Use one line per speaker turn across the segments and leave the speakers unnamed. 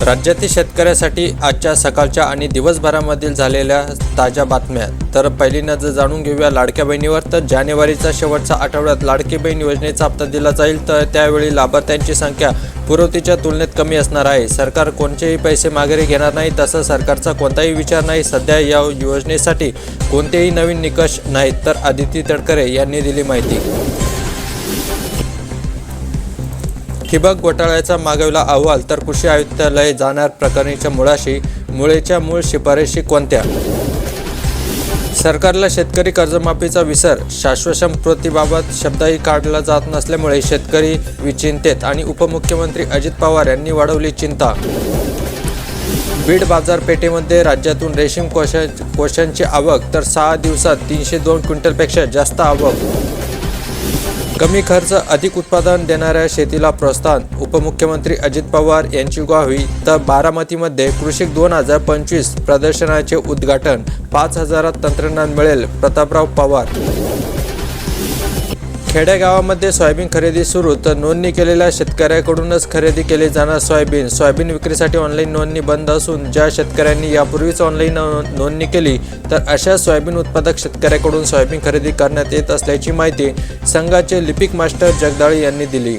राज्यातील शेतकऱ्यासाठी आजच्या सकाळच्या आणि दिवसभरामधील झालेल्या ताज्या बातम्या. तर पहिली नजर जाणून घेऊया लाडक्या बहिणीवर. तर जानेवारीचा शेवटचा आठवड्यात लाडकी बहीण योजनेचा हप्ता दिला जाईल तर त्यावेळी लाभार्थ्यांची संख्या पुरवतीच्या तुलनेत कमी असणार आहे. सरकार कोणतेही पैसे माघारी घेणार नाही तसं सरकारचा कोणताही विचार नाही. सध्या या योजनेसाठी कोणतेही नवीन निकष नाहीत तर आदिती तडकरे यांनी दिली माहिती. ठिबक घोटाळ्याचा मागवला अहवाल तर कृषी आयुक्तालय जाणार प्रकरणीच्या मुळाशी मुळेच्या मूळ शिफारशी कोणत्या? सरकारला शेतकरी कर्जमाफीचा विसर शाश्वत कृतीबाबत शब्दही काढला जात नसल्यामुळे शेतकरी विचिंतेत आणि उपमुख्यमंत्री अजित पवार यांनी वाढवली चिंता. बीड बाजारपेठेमध्ये राज्यातून रेशीम कोशा कोशांची आवक तर सहा दिवसात तीनशे दोन क्विंटलपेक्षा जास्त आवक. कमी खर्च अधिक उत्पादन देणाऱ्या शेतीला प्रोत्साहन उपमुख्यमंत्री अजित पवार यांची ग्वाही तर बारामतीमध्ये कृषी दोन हजार पंचवीस प्रदर्शनाचे उद्घाटन पाच हजारात तंत्रज्ञान मिळेल प्रतापराव पवार खेडेगावामध्ये सोयाबीन खरेदी सुरू तर नोंदणी केलेल्या शेतकऱ्याकडूनच खरेदी केले जाणार सोयाबीन. सोयाबीन विक्रीसाठी ऑनलाईन नोंदणी बंद असून ज्या शेतकऱ्यांनी यापूर्वीच ऑनलाईन नोंदणी केली तर अशा सोयाबीन उत्पादक शेतकऱ्याकडून सोयाबीन खरेदी करण्यात येत असल्याची माहिती संघाचे लिपिक मास्टर जगदाळे यांनी दिली.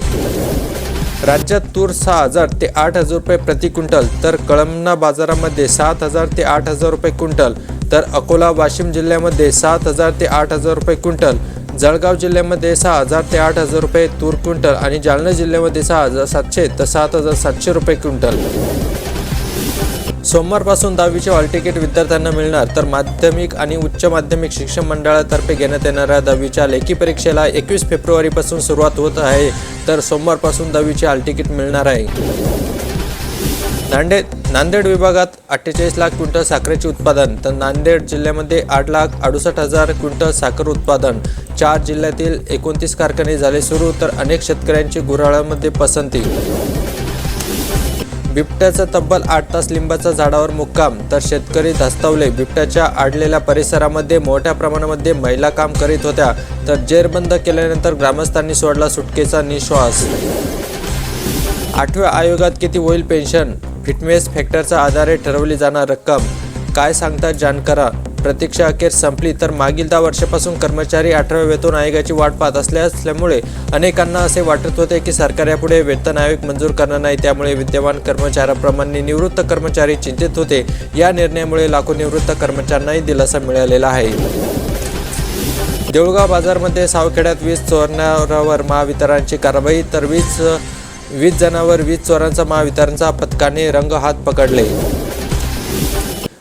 राज्यात तूर सहा हजार ते आठ हजार रुपये प्रति क्विंटल तर कळमना बाजारामध्ये सात हजार ते आठ हजार रुपये क्विंटल तर अकोला वाशिम जिल्ह्यामध्ये सात हजार ते आठ हजार रुपये क्विंटल जळगाव जिल्ह्यामध्ये सहा हजार ते आठ हजार रुपये तूर क्विंटल आणि जालना जिल्ह्यामध्ये सहा हजार सातशे तर सात हजार सातशे रुपये क्विंटल. सोमवारपासून दहावीचे हॉल तिकीट विद्यार्थ्यांना मिळणार तर माध्यमिक आणि उच्च माध्यमिक शिक्षण मंडळातर्फे घेण्यात येणाऱ्या दहावीच्या लेखी परीक्षेला एकवीस फेब्रुवारीपासून सुरुवात होत आहे तर सोमवारपासून दहावीचे हॉल तिकीट मिळणार आहे. नांदेड नांदेड विभागात अठ्ठेचाळीस लाख क्विंटल साखरेचे उत्पादन तर नांदेड जिल्ह्यामध्ये आठ लाख अडुसष्ट हजार क्विंटल साखर उत्पादन चार जिल्ह्यातील एकोणतीस कारखाने झाले सुरू तर अनेक शेतकऱ्यांची गुराळामध्ये पसंती. बिबट्याचा तब्बल आठ तास लिंबाच्या झाडावर मुक्काम तर शेतकरी धास्तावले. बिबट्याच्या आडलेल्या परिसरामध्ये मोठ्या प्रमाणामध्ये महिला काम करीत होत्या तर जेरबंद केल्यानंतर ग्रामस्थांनी सोडला सुटकेचा निश्वास. आठव्या आयोगात किती होईल पेन्शन? फिटनेस फॅक्टरच्या आधारे ठरवली जाणार रक्कम. काय सांगतात जाणकारा? प्रतीक्षा अखेर संपली तर मागील दहा वर्षापासून कर्मचारी अठराव्या वेतन आयोगाची वाट पाहत असल्या असल्यामुळे अनेकांना असे वाटत होते की सरकार यापुढे वेतन आयोग मंजूर करणार नाही. त्यामुळे विद्यमान कर्मचाऱ्याप्रमाणे निवृत्त कर्मचारी चिंतित होते. या निर्णयामुळे लाखो निवृत्त कर्मचाऱ्यांनाही दिलासा मिळालेला आहे. देऊळगाव बाजारमध्ये सावखेड्यात वीज चोरण्यावर महावितरणची कारवाई तर वीज वीज जणांवर वीज चोरांचा महावितरणचा पथकाने रंग हात पकडले.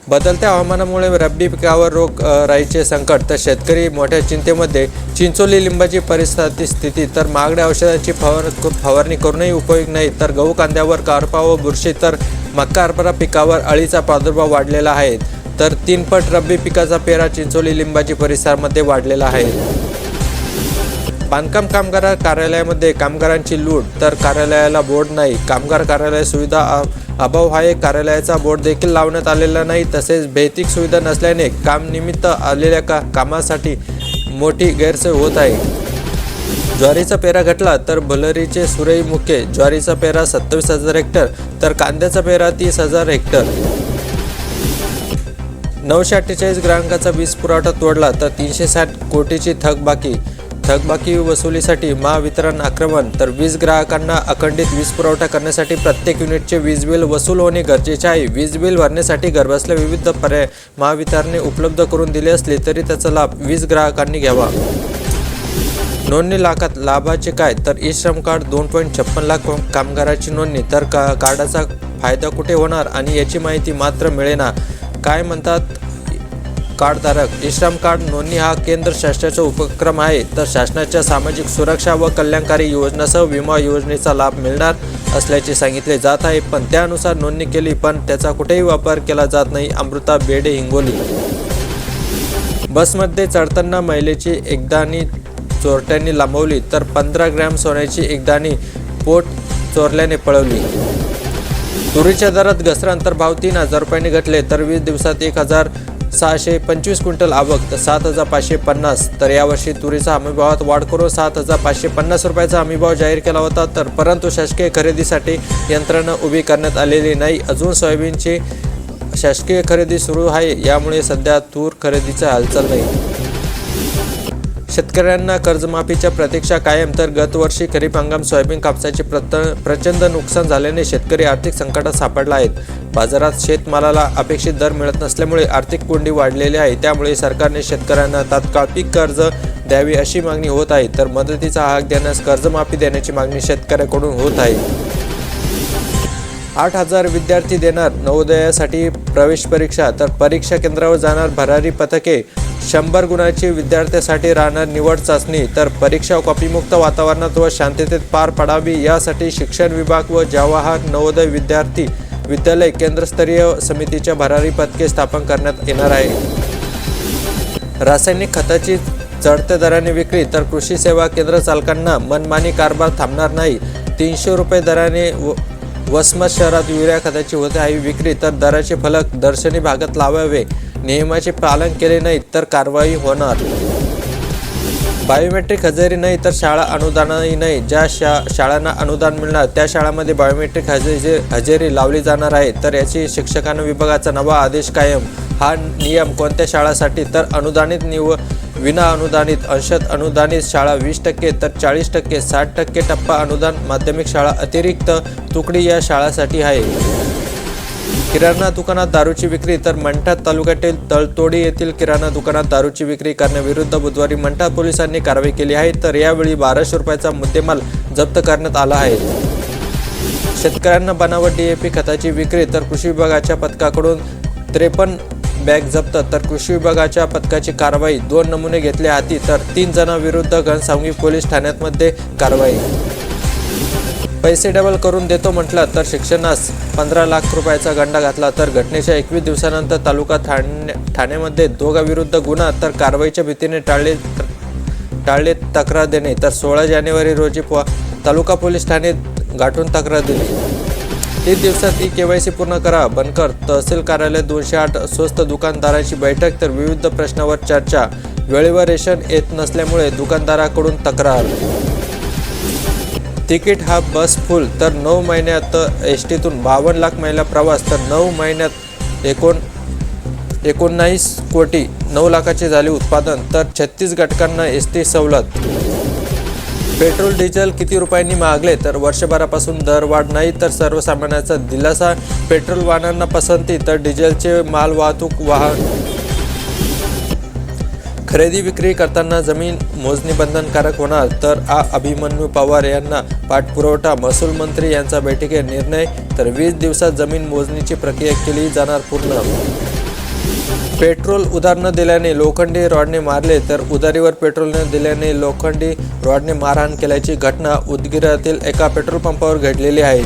बदलत्या हवामानामुळे रब्बी पिकावर रोग राईचे संकट तर शेतकरी मोठ्या चिंतेमध्ये. चिंचोली लिंबाची परिस्थिती स्थिती तर महागड्या औषधांची फवार फवारणी करूनही उपयोग नाही तर गहू कांद्यावर कारपा व बुरशी तर मक्का हरभरा पिकावर अळीचा प्रादुर्भाव वाढलेला आहे. तर तीनपट रब्बी पिकाचा पेरा चिंचोली लिंबाची परिसरामध्ये वाढलेला आहे. बांधकाम कामगार कार्यालयामध्ये कामगारांची लूट तर कार्यालयाला बोर्ड नाही. कामगार कार्यालय सुविधा अभाव हा एक कार्यालयाचा बोर्ड देखील लावण्यात आलेला नाही तसेच भौतिक सुविधा नसल्याने कामनिमित्त आलेल्या का कामासाठी मोठी गैरसोय होत आहे. ज्वारीचा पेरा घटला तर भलरीचे सुरई मुके ज्वारीचा पेरा सत्तावीस हजार हेक्टर तर कांद्याचा पेरा तीस हजार हेक्टर. नऊशे अठ्ठेचाळीस ग्राहकांचा वीज पुरवठा तोडला तर तीनशे साठ कोटीची थकबाकी. थकबाकी वसुलीसाठी महावितरण आक्रमण तर वीज ग्राहकांना अखंडित वीज पुरवठा करण्यासाठी प्रत्येक युनिटचे वीज बिल वसूल होणे गरजेचे आहे. वीज बिल भरण्यासाठी घरबसल्या विविध पर्याय महावितरणने उपलब्ध करून दिले असले तरी त्याचा लाभ वीज ग्राहकांनी घ्यावा. नोंदणी लाखात लाभाचे काय? तर ई श्रम कार्ड दोन पॉईंट छप्पन लाख कामगाराची नोंदणी. तर का कार्डाचा फायदा कुठे होणार? आणि याची माहिती मात्र मिळेना. काय म्हणतात कार्डधारक. ई श्रम कार्ड नोंदणी हा केंद्र शासनाचा उपक्रम आहे. तर शासनाच्या सामाजिक सुरक्षा व कल्याणकारी योजनासह विमा योजनेचा लाभ मिळणार असल्याचे सांगितले जात आहे. पण त्यानुसार नोंदणी केली पण त्याचा कुठेही वापर केला जात नाही. अमृता बेडे हिंगोली. बसमध्ये चढताना महिलेची एकदाणी चोरट्यांनी लांबवली तर पंधरा ग्रॅम सोन्याची एकदाणी पोट चोरल्याने पळवली. तुरीच्या दरात घसरा अंतर्भाव भाव तीन हजार रुपयांनी घटले तर वीस दिवसात एक हजार सहाशे पंचवीस क्विंटल आवक तर सात हजार पाचशे पन्नास. तर यावर्षी तुरीचा हमीभावात वाढ करून सात हजार पाचशे पन्नास रुपयाचा हमीभाव जाहीर केला होता. तर परंतु शासकीय खरेदीसाठी यंत्रणा उभी करण्यात आलेली नाही. अजून सोयाबीनची शासकीय खरेदी सुरू आहे. यामुळे सध्या तूर खरेदीचा हालचाल नाही. शेतकऱ्यांना कर्जमाफीच्या प्रतीक्षा कायम तर गतवर्षी खरीप हंगाम सोयाबीन कापसाचे प्रत प्रचंड नुकसान झाल्याने शेतकरी आर्थिक संकटात सापडला आहेत. बाजारात शेतमालाला अपेक्षित दर मिळत नसल्यामुळे आर्थिक कोंडी वाढलेली आहे. त्यामुळे सरकारने शेतकऱ्यांना तात्काळ पीक कर्ज द्यावी अशी मागणी होत आहे. तर मदतीचा हाक देण्यास कर्जमाफी देण्याची मागणी शेतकऱ्याकडून होत आहे. आठ हजार विद्यार्थी देणार नवोदयासाठी प्रवेश परीक्षा तर परीक्षा केंद्रावर जाणार भरारी पथके शंभर गुणांची विद्यार्थ्यासाठी राहणार निवड चाचणी. तर परीक्षा कॉपीमुक्त वातावरणात व शांततेत पार पडावी यासाठी शिक्षण विभाग व जवाहर नवोदय विद्यार्थी विद्यालय केंद्रस्तरीय समितीच्या भरारी पथके स्थापन करण्यात येणार आहे. रासायनिक खताची चढत्या दराने विक्री तर कृषी सेवा केंद्र चालकांना मनमानी कारभार थांबणार नाही. तीनशे रुपये दराने व वसमत शहरात युरिया खताची होते आहे विक्री तर दराचे फलक दर्शनी भागात लावावे. नियमाचे पालन केले नाही तर कारवाई होणार. बायोमेट्रिक हजेरी नाही तर शाळा अनुदानही नाही. ज्या शा शाळांना अनुदान मिळणार त्या शाळांमध्ये बायोमेट्रिक हजेरी हजेरी लावली जाणार आहे. तर याची शिक्षकांना विभागाचा नवा आदेश कायम. हा नियम कोणत्या शाळासाठी? तर अनुदानित निव विना अनुदानित अंशत अनुदानित शाळा वीस टक्के तर चाळीस टक्के साठ टक्के टप्पा अनुदान माध्यमिक शाळा अतिरिक्त तुकडी या शाळासाठी आहे. किराणा दुकानात दारूची विक्री तर मंठा तालुक्यातील तळतोडी येथील किराणा दुकानात दारूची विक्री करण्याविरुद्ध बुधवारी मंठा पोलिसांनी कारवाई केली आहे तर यावेळी बाराशे रुपयाचा मुद्देमाल जप्त करण्यात आला आहे. शेतकऱ्यांना बनावट डीएपी खताची विक्री तर कृषी विभागाच्या पथकाकडून त्रेपन्न बॅग जप्त. तर कृषी विभागाच्या पथकाची कारवाई. दोन नमुने घेतले हाती तर तीन जणांविरुद्ध घनसावंगी पोलीस ठाण्यामध्ये कारवाई. पैसे डबल करून देतो म्हटलं तर शिक्षणास पंधरा लाख रुपयाचा गंडा घातला. तर घटनेच्या एकवीस दिवसानंतर तालुका ठाणे ठाण्यामध्ये दोघांविरुद्ध गुन्हा तर कारवाईच्या भीतीने टाळले टाळले तक्रार देणे. तर सोळा जानेवारी रोजी प तालुका पोलीस ठाणे गाठून तक्रार दिली. तीन दिवसात ई के वाय सी पूर्ण करा. बनकर तहसील कार्यालय दोनशे आठ स्वस्त दुकानदारांची बैठक तर विविध प्रश्नावर चर्चा. वेळेवर रेशन येत नसल्यामुळे दुकानदाराकडून तक्रार. तिकीट हा बस फुल तर नऊ महिन्यात एस टीतून बावन्न लाख महिला प्रवास तर नऊ महिन्यात एकोण एकोणचाळीस कोटी नऊ लाखाचे झाले उत्पादन तर छत्तीस घटकांना एस टी सवलत. पेट्रोल डिझेल किती रुपयांनी मागले तर वर्षभरापासून दरवाढ नाही तर सर्वसामान्यांचा दिलासा. पेट्रोल वाहनांना पसंती तर डिझेलचे माल वाहतूक वाहन. खरेदी विक्री करताना जमीन मोजणी बंधनकारक होणार तर आ अभिमन्यू पवार यांना पाठपुरवठा. महसूल मंत्री यांचा बैठकीत निर्णय तर वीस दिवसात जमीन मोजणीची प्रक्रिया केली जाणार पूर्ण. पेट्रोल उधार न दिल्याने लोखंडी रॉडने मारले तर उधारीवर पेट्रोल न दिल्याने लोखंडी रॉडने मारहाण केल्याची घटना उदगीरातील एका पेट्रोल पंपावर घडलेली आहे.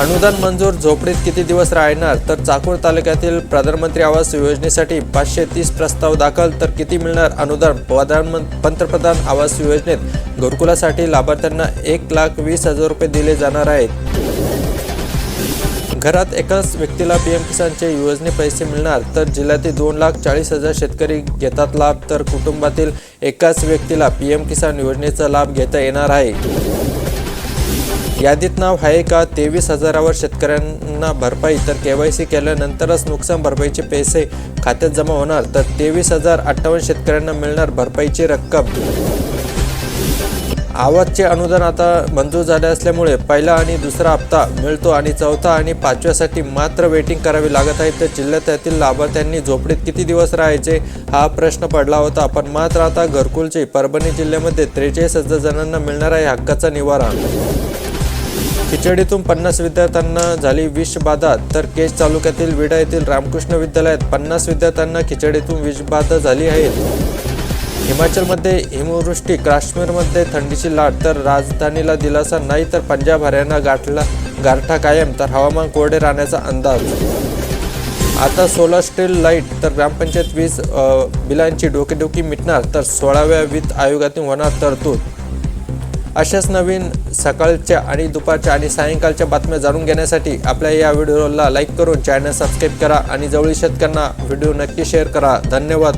अनुदान मंजूर झोपडीत किती दिवस राहणार? तर चाकूर तालुक्यातील प्रधानमंत्री आवास योजनेसाठी पाचशे तीस प्रस्ताव दाखल तर किती मिळणार अनुदान? प्रधानमं पंतप्रधान आवास योजनेत घरकुलासाठी लाभार्थ्यांना एक लाख वीस हजार रुपये दिले जाणार आहेत. घरात एकाच व्यक्तीला पी एम किसानचे योजने पैसे मिळणार तर जिल्ह्यातील दोन लाख चाळीस हजार शेतकरी घेतात लाभ तर कुटुंबातील एकाच व्यक्तीला पी एम किसान योजनेचा लाभ घेता येणार आहे. यादीत नाव आहे का? तेवीस हजारावर शेतकऱ्यांना भरपाई तर के वाय सी केल्यानंतरच नुकसान भरपाईचे पैसे खात्यात जमा होणार तर तेवीस हजार अठ्ठावन्न शेतकऱ्यांना मिळणार भरपाईची रक्कम. आवाजचे अनुदान आता मंजूर झाले असल्यामुळे पहिला आणि दुसरा हप्ता मिळतो आणि चौथा आणि पाचव्यासाठी मात्र वेटिंग करावी लागत आहे. तर जिल्ह्यातील लाभार्थ्यांनी झोपडीत किती दिवस राहायचे हा प्रश्न पडला होता. पण मात्र आता घरकुलचे परभणी जिल्ह्यामध्ये त्रेचाळीस हजार जणांना मिळणार आहे हक्काचा निवारा. खिचडीतून पन्नास विद्यार्थ्यांना झाली विषबाधा तर केज तालुक्यातील विडा येथील रामकृष्ण विद्यालयात पन्नास विद्यार्थ्यांना खिचडीतून विषबाधा झाली आहे. हिमाचलमध्ये हिमवृष्टी काश्मीरमध्ये थंडीची लाट तर राजधानीला दिलासा नाही तर पंजाब हरियाणा गाठला गारठा कायम तर हवामान कोरडे राहण्याचा अंदाज. आता सोलर स्टील लाइट तर ग्रामपंचायत वीज बिलांची डोकेडोकी मिटणार तर सोळाव्या वित्त आयोगातून होणार तरतूद. अशाच नवीन सकाळच्या आणि दुपारच्या आणि सायंकाळच्या बातम्या जाणून घेण्यासाठी आपल्या या व्हिडिओला लाईक करून चॅनल सबस्क्राईब करा आणि जवळील शेतकऱ्यांना व्हिडिओ नक्की शेअर करा. धन्यवाद.